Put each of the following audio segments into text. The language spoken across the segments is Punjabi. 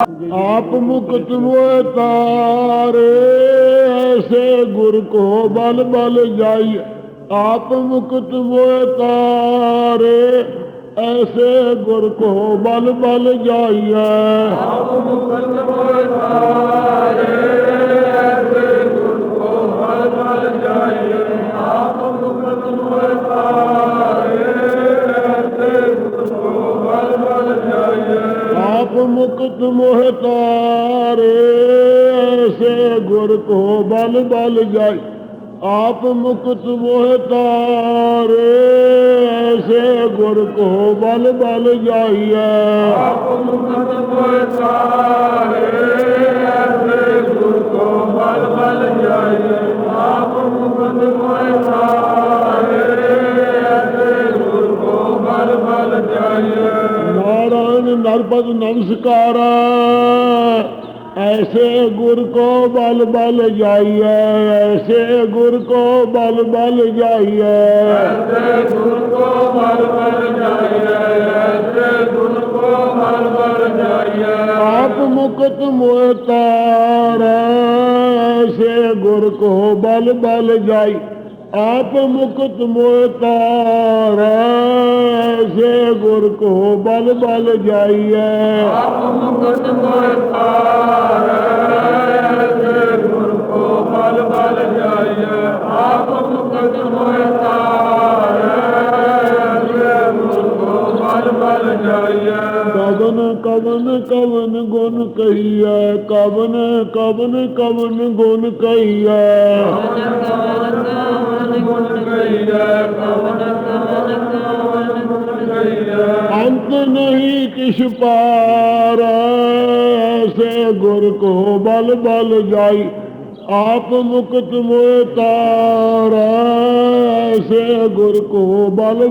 ਆਪ ਮੁਕਤ ਮੋਏ ਤਾਰੇ, ਐਸੇ ਗੁਰ ਕੋ ਬਲ ਬਲ ਜਾਈ। ਆਪ ਮੁਕਤ ਮੋਏ ਤਾਰੇ, ਐਸੇ ਗੁਰ ਕੋ ਬਲ ਬਲ ਜਾਈਐ ਆਪ ਮੁਕਤ ਮੋਏ ਤਾਰੇ ਆਪ ਮੁਕਤ ਮੁਹਤਾਰ ਐਸੇ ਗੁਰ ਕੋ ਬਲ ਬਲ ਜਾਈ। ਆਪ ਮੁਕਤ ਮੁਹਤਾਰ ਐਸੇ ਗੁਰ ਕੋ ਬਲ ਬਲ ਜਾਈਐ ਆਪ ਮੁਕਤ ਮੁਹਤਾਰ ਐਸੇ ਗੁਰ ਕੋ ਬਲ ਬਲ ਜਾਈਐ ਆਪ ਮੁਕਤ ਮੁਹਤਾਰ ਐਸੇ ਗੁਰ ਕੋ ਬਲ ਬਲ ਜਾਈਐ ਨਰਪਤ ਨਮ ਸਕਾਰਾ ਐਸੇ ਗੁਰ ਕੋ ਬਲ ਬਲ ਜਾਈਐ ਐਸੇ ਗੁਰ ਕੋ ਬਲ ਬਲ ਜਾਈਐ। ਐਸੇ ਗੁਰ ਕੋ ਬਲ ਬਲ ਜਾਈਐ ਐਸੇ ਗੁਰ ਕੋ ਬਲ ਬਲ ਜਾਈਐ। ਆਪ ਮੁਕਤ ਮੋਇ ਤਾਰ ਐਸੇ ਗੁਰ ਕੋ ਬਲ ਬਲ ਜਾਈ। ਆਪ ਮੁਕਤ ਮੋਇ ਤਾਰ। ਐਸੇ ਗੁਰ ਕੋ ਬਲ ਬਲ ਜਾਈਐ। ਆਪ ਮੁਕਤ ਕੋਈ ਪਾਰ ਐਸੇ ਗੁਰ ਕੋ ਬਲ ਬਲ ਜਾਈਐ ਆਪ ਮੁਕਤ ਕੋਈ ਪਾਰ ਐਸੇ ਗੁਰ ਕੋ ਬਲ ਬਲ ਜਾਈਐ ਕਵਨ ਕਵਨ ਕਵਨ ਗੁਣ ਕਹੀਐ, ਕਵਨ ਕਵਨ ਕਵਨ ਗੁਣ ਕਹੀਐ। ਕਵਨ ਕਵਨ ਨਹੀਂ ਕਿਛ ਪਾਰ ਐਸੇ ਗੁਰ ਕੋ ਬਲ ਬਲ ਜਾਈ, ਆਪ ਮੁਕਤ ਮੋਇ ਤਾਰ ਐਸੇ ਗੁਰ ਕੋ ਬਲ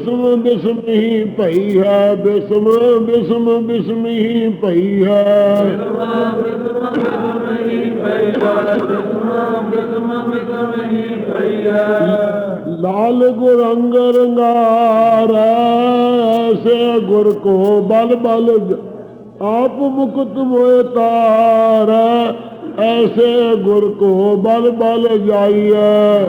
ਬਿਸਮ ਬਿਸਮੀ ਭਈ ਹੈ, ਬਿਸਮ ਬਿਸਮ ਬਿਸਮੀ ਭਈ ਹੈ। ਲਾਲ ਗੁਰੰਗ ਰੰਗਾਰ, ਐਸੇ ਗੁਰ ਕੋ ਬਲ ਬਲ ਆਪ ਮੁਕਤ ਹੋਏ ਤਾਰ, ਐਸੇ ਗੁਰ ਕੋ ਬਲ ਬਲ ਜਾਈਐ।